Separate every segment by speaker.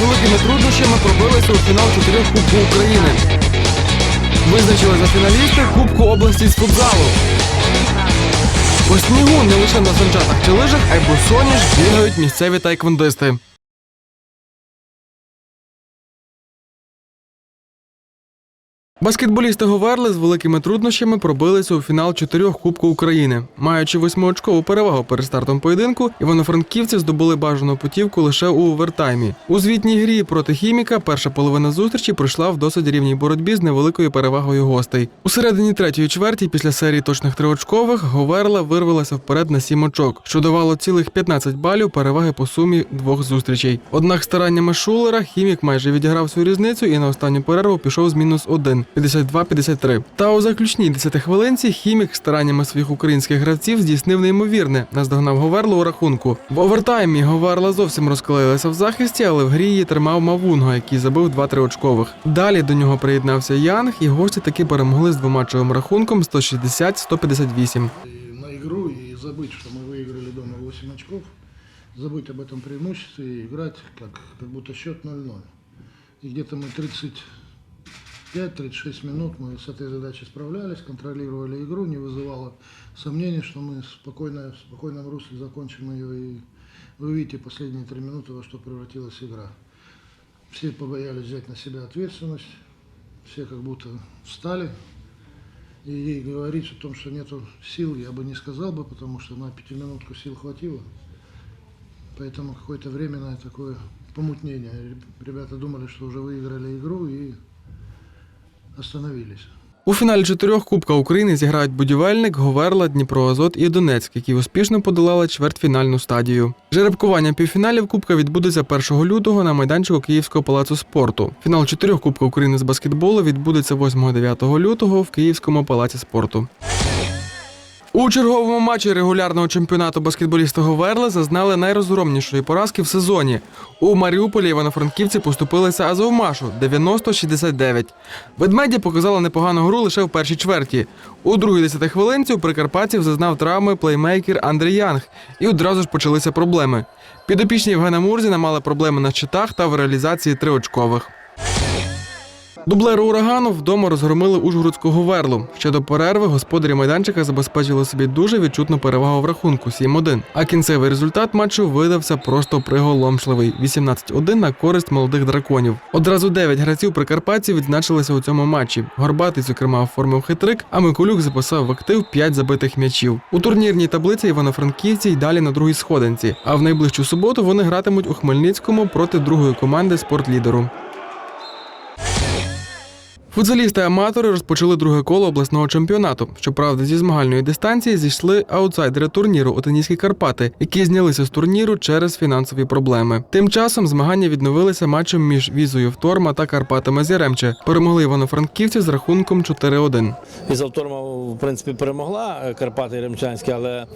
Speaker 1: великими труднощами пробилися у фінал чотирьох Кубку України. Визначили за фіналісти Кубку області з футзалу. По снігу не лише на санчатах чи лижах, а й босоніж бігають місцеві тайквондисти. Баскетболісти Говерли з великими труднощами пробилися у фінал чотирьох Кубку України. Маючи восьмиочкову перевагу перед стартом поєдинку, івано-франківці здобули бажану путівку лише у овертаймі. У звітній грі проти хіміка перша половина зустрічі пройшла в досить рівній боротьбі з невеликою перевагою гостей. У середині третьої чверті, після серії точних триочкових, Говерла вирвалася вперед на сім очок, що давало цілих 15 балів переваги по сумі двох зустрічей. Однак стараннями Шулера хімік майже відіграв свою різницю і на останню перерву пішов з мінус один 52-53. Та у заключній 10 хвилинці хімік стараннями своїх українських гравців здійснив неймовірне, наздогнав Говерлу у рахунку. В овертаймі Говерла зовсім розколилася в захисті, але в грі її тримав Мавунго, який забив 2-3 очкових. Далі до нього приєднався Янг, і гості таки перемогли з двоматчевим рахунком 160-158.
Speaker 2: и на игру и забыть, что мы выиграли дома 8 очков, забыть об этом преимуществе и играть как, как будто счет 0-0. И где-то мы 35-36 минут мы с этой задачей справлялись, контролировали игру, не вызывало сомнений, что мы спокойно, в спокойном русле закончим ее. И вы видите последние три минуты, во что превратилась игра. Все побоялись взять на себя ответственность, все как будто встали, и говорить о том, что нету сил, я бы не сказал бы, потому что на пятиминутку сил хватило. Поэтому какое-то временное такое помутнение. Ребята думали, что уже выиграли игру и остановились.
Speaker 1: У фіналі чотирьох Кубка України зіграють будівельник, Говерла, Дніпроазот і Донецьк, які успішно подолали чвертьфінальну стадію. Жеребкування півфіналів Кубка відбудеться 1 лютого на майданчику Київського палацу спорту. Фінал чотирьох Кубка України з баскетболу відбудеться 8-9 лютого в Київському палаці спорту. У черговому матчі регулярного чемпіонату баскетболісти Говерли зазнали найрозгромнішої поразки в сезоні. У Маріуполі івано-франківці поступилися Азовмашу 90-69. Ведмеді показали непогану гру лише в першій чверті. У другій десяти хвилинці у прикарпатців зазнав травми плеймейкер Андрій Янг, і одразу ж почалися проблеми. Підопічні Євгена Мурзіна мали проблеми на щитах та в реалізації триочкових. Дублери урагану вдома розгромили Ужгородську Говерлу. Ще до перерви господарі майданчика забезпечили собі дуже відчутну перевагу в рахунку 7-1. А кінцевий результат матчу видався просто приголомшливий 18-1 на користь молодих драконів. Одразу 9 гравців прикарпатців відзначилися у цьому матчі. Горбатий, зокрема, оформив хитрик, а Миколюк записав в актив 5 забитих м'ячів. У турнірній таблиці івано-франківці й далі на другій сходинці. А в найближчу суботу вони гратимуть у Хмельницькому проти другої команди спортлідеру. Футзалісти-аматори розпочали друге коло обласного чемпіонату. Щоправда, зі змагальної дистанції зійшли аутсайдери турніру Отинійські Карпати, які знялися з турніру через фінансові проблеми. Тим часом змагання відновилися матчем між візою Вторма та Карпатами Зіремче. Перемогли івано-франківці з рахунком 4-1.
Speaker 3: Віза Вторма, в принципі, перемогла е, Карпати Яремчанські, але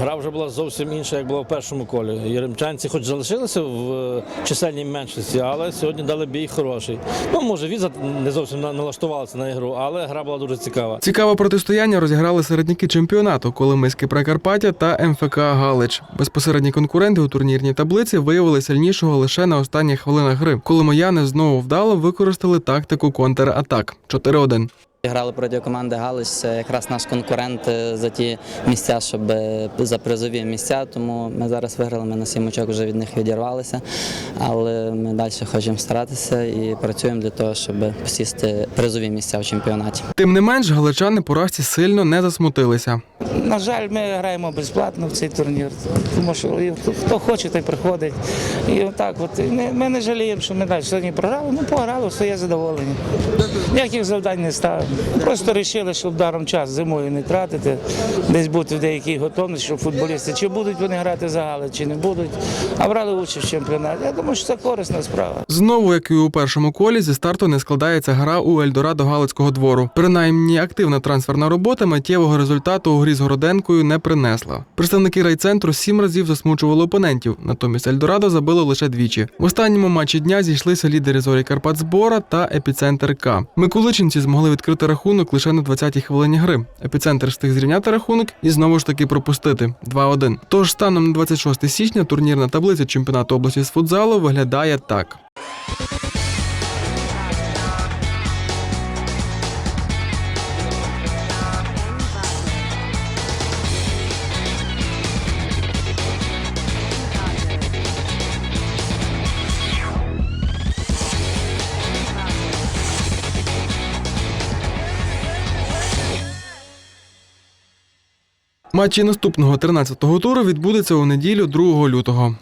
Speaker 3: гра вже була зовсім інша, як була в першому колі. Яремчанці хоч залишилися в е, чисельній меншості, але сьогодні дали бій хороший. Ну, може, віза не зовсім на- налаштувалася на ігру, але гра була дуже цікава.
Speaker 1: Цікаве протистояння розіграли середняки чемпіонату Коломийське Прикарпаття та МФК Галич. Безпосередні конкуренти у турнірній таблиці виявили сильнішого лише на останніх хвилинах гри. Коломияни знову вдало використали тактику контратак 4-1.
Speaker 4: Грали проти команди Галич, це якраз наш конкурент е, за ті місця, щоб е, за призові місця. Тому ми зараз виграли, ми на сім очок вже від них відірвалися. Але ми далі хочемо старатися і працюємо для того, щоб посісти призові місця в чемпіонаті.
Speaker 1: Тим не менш, галичани поразці сильно не засмутилися.
Speaker 5: На жаль, ми граємо безплатно в цей турнір, тому що хто- хто хоче, той приходить. І отак, от і ми, ми не жаліємо, що ми далі сьогодні програли. Ну, пограли, своє задоволення. Ніяких завдань не ставимо. Просто вирішили, щоб даром час зимою не тратити, десь бути в деякій готовності, щоб футболісти чи будуть вони грати за Гали, чи не будуть, а брали участь в чемпіонаті. Я думаю, що це корисна справа.
Speaker 1: Знову, як і у першому колі, зі старту не складається гра у Ельдорадо Галицького двору. Принаймні, активна трансферна робота миттєвого результату у грі з Городенкою не принесла. Представники райцентру сім разів засмучували опонентів, натомість Ельдорадо забило лише двічі. В останньому матчі дня зійшлися лідери зорі Карпат Збора та епіцентр К. Миколичинці змогли відкрити відкрити рахунок лише на 20-й хвилині гри. Епіцентр встиг зрівняти рахунок і знову ж таки пропустити 2-1. Тож станом на 26 січня турнірна таблиця чемпіонату області з футзалу виглядає так. Матчі наступного 13-го туру відбудеться у неділю 2 лютого.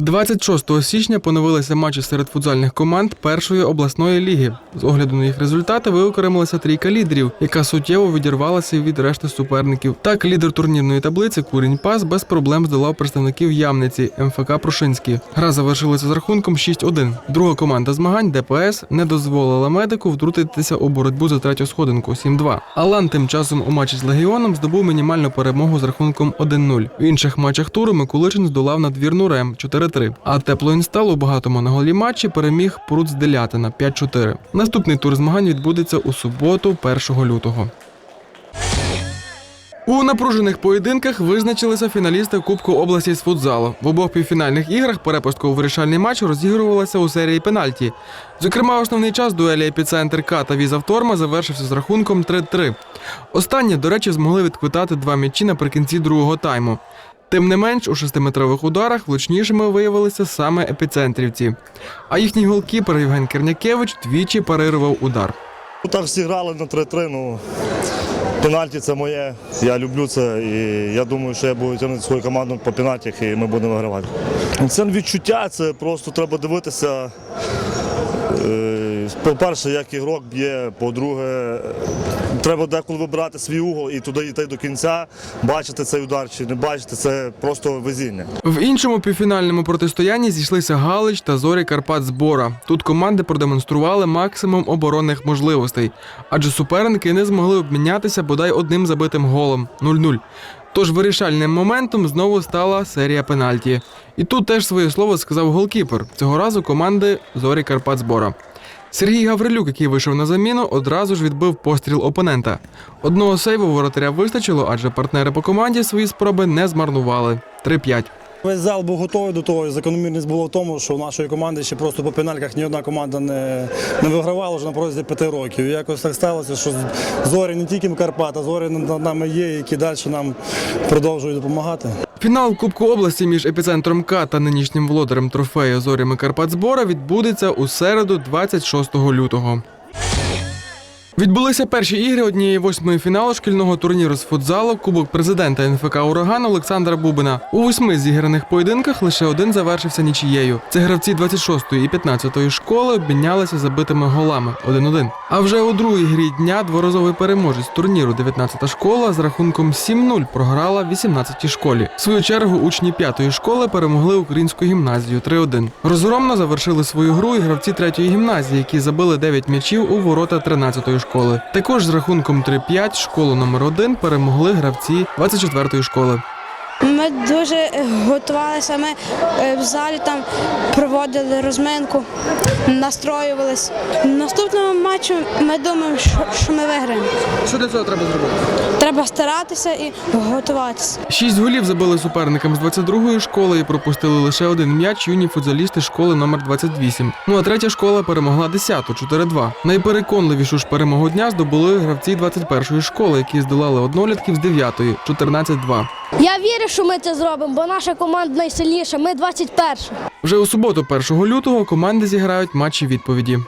Speaker 1: 26 січня поновилися матчі серед футзальних команд першої обласної ліги. З огляду на їх результати виокремилася трійка лідерів, яка суттєво відірвалася від решти суперників. Так, лідер турнірної таблиці Курінь Пас без проблем здолав представників Ямниці МФК Прошинський. Гра завершилася з рахунком 6-1. Друга команда змагань ДПС не дозволила медику втрутитися у боротьбу за третю сходинку 7-2. Алан тим часом у матчі з легіоном здобув мінімальну перемогу з рахунком 1-0. В інших матчах туру Миколичин здолав надвірну Рем 4-3. А теплоінстал у багатому матчі переміг Пруц Делятина 5-4. Наступний тур змагань відбудеться у суботу, 1 лютого. У напружених поєдинках визначилися фіналісти Кубку області з футзалу. В обох півфінальних іграх перепустково вирішальний матч розігрувалася у серії пенальті. Зокрема, основний час дуелі епіцентр К та Візавторма завершився з рахунком 3-3. Останні, до речі, змогли відквитати два м'ячі наприкінці другого тайму. Тим не менш, у шестиметрових ударах влучнішими виявилися саме епіцентрівці. А їхній голкіпер Євген Кернякевич двічі парирував удар.
Speaker 6: Ну, Так всі грали на 3-3. Ну, пенальті це моє. Я люблю це. І я думаю, що я буду тягнути свою команду по пенальтях і ми будемо вигравати. Це відчуття, це просто треба дивитися. По-перше, як ігрок б'є, по-друге, треба деколи вибирати свій угол і туди йти до кінця, бачити цей удар чи не бачити, це просто везіння.
Speaker 1: В іншому півфінальному протистоянні зійшлися Галич та Зорі Карпат Збора. Тут команди продемонстрували максимум оборонних можливостей, адже суперники не змогли обмінятися бодай одним забитим голом 0-0. Тож вирішальним моментом знову стала серія пенальті. І тут теж своє слово сказав голкіпер цього разу команди Зорі Карпат Збора. Сергій Гаврилюк, який вийшов на заміну, одразу ж відбив постріл опонента. Одного сейву воротаря вистачило, адже партнери по команді свої спроби не змарнували. 3-5.
Speaker 7: Весь зал був готовий до того. і Закономірність була в тому, що в нашої команди ще просто по пенальках ні одна команда не, не вигравала вже на протязі п'яти років. І якось так сталося, що зорі не тільки Карпат, а зорі над нами є, які далі нам продовжують допомагати.
Speaker 1: Фінал Кубку області між епіцентром К та нинішнім володарем трофею зорями Карпатзбора відбудеться у середу, 26 лютого. Відбулися перші ігри однієї восьмої фіналу шкільного турніру з футзалу Кубок президента НФК Ураган Олександра Бубина. У восьми зіграних поєдинках лише один завершився нічією. Це гравці 26-ї і 15-ї школи обмінялися забитими голами 1-1. А вже у другій грі дня дворазовий переможець турніру 19-та школа з рахунком 7-0 програла 18-й школі. В свою чергу учні 5-ї школи перемогли українську гімназію 3-1. Розгромно завершили свою гру і гравці 3-ї гімназії, які забили 9 м'ячів у ворота 13-ї школи. Також з рахунком 3-5 школу номер 1 перемогли гравці 24-ї школи.
Speaker 8: Ми дуже е, готувалися. Ми е, в залі там проводили розминку, настроювались. В наступному матчу ми думаємо, що, що ми виграємо.
Speaker 1: Що для цього треба зробити?
Speaker 8: Треба старатися і готуватися.
Speaker 1: Шість голів забили суперникам з 22-ї школи і пропустили лише один м'яч юні футзалісти школи номер 28. Ну а третя школа перемогла 10-ту 4-2. Найпереконливішу ж перемогу дня здобули гравці 21-ї школи, які здолали однолітків з 9-ї 14-2.
Speaker 9: Я вірю, що ми це зробимо, бо наша команда найсильніша. Ми 21.
Speaker 1: Вже у суботу, 1 лютого, команди зіграють матчі відповіді.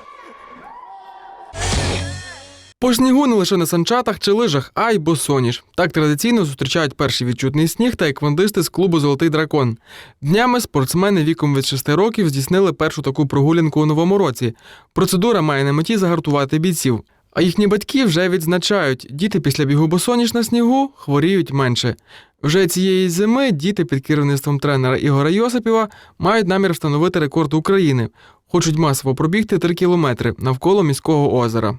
Speaker 1: По снігу не лише на санчатах чи лижах, а й босоніж. Так традиційно зустрічають перший відчутний сніг та еквандисти з клубу Золотий дракон. Днями спортсмени віком від 6 років здійснили першу таку прогулянку у новому році. Процедура має на меті загартувати бійців. А їхні батьки вже відзначають, діти після бігу босоніж на снігу хворіють менше. Вже цієї зими діти під керівництвом тренера Ігора Йосипіва мають намір встановити рекорд України. Хочуть масово пробігти 3 кілометри навколо міського озера.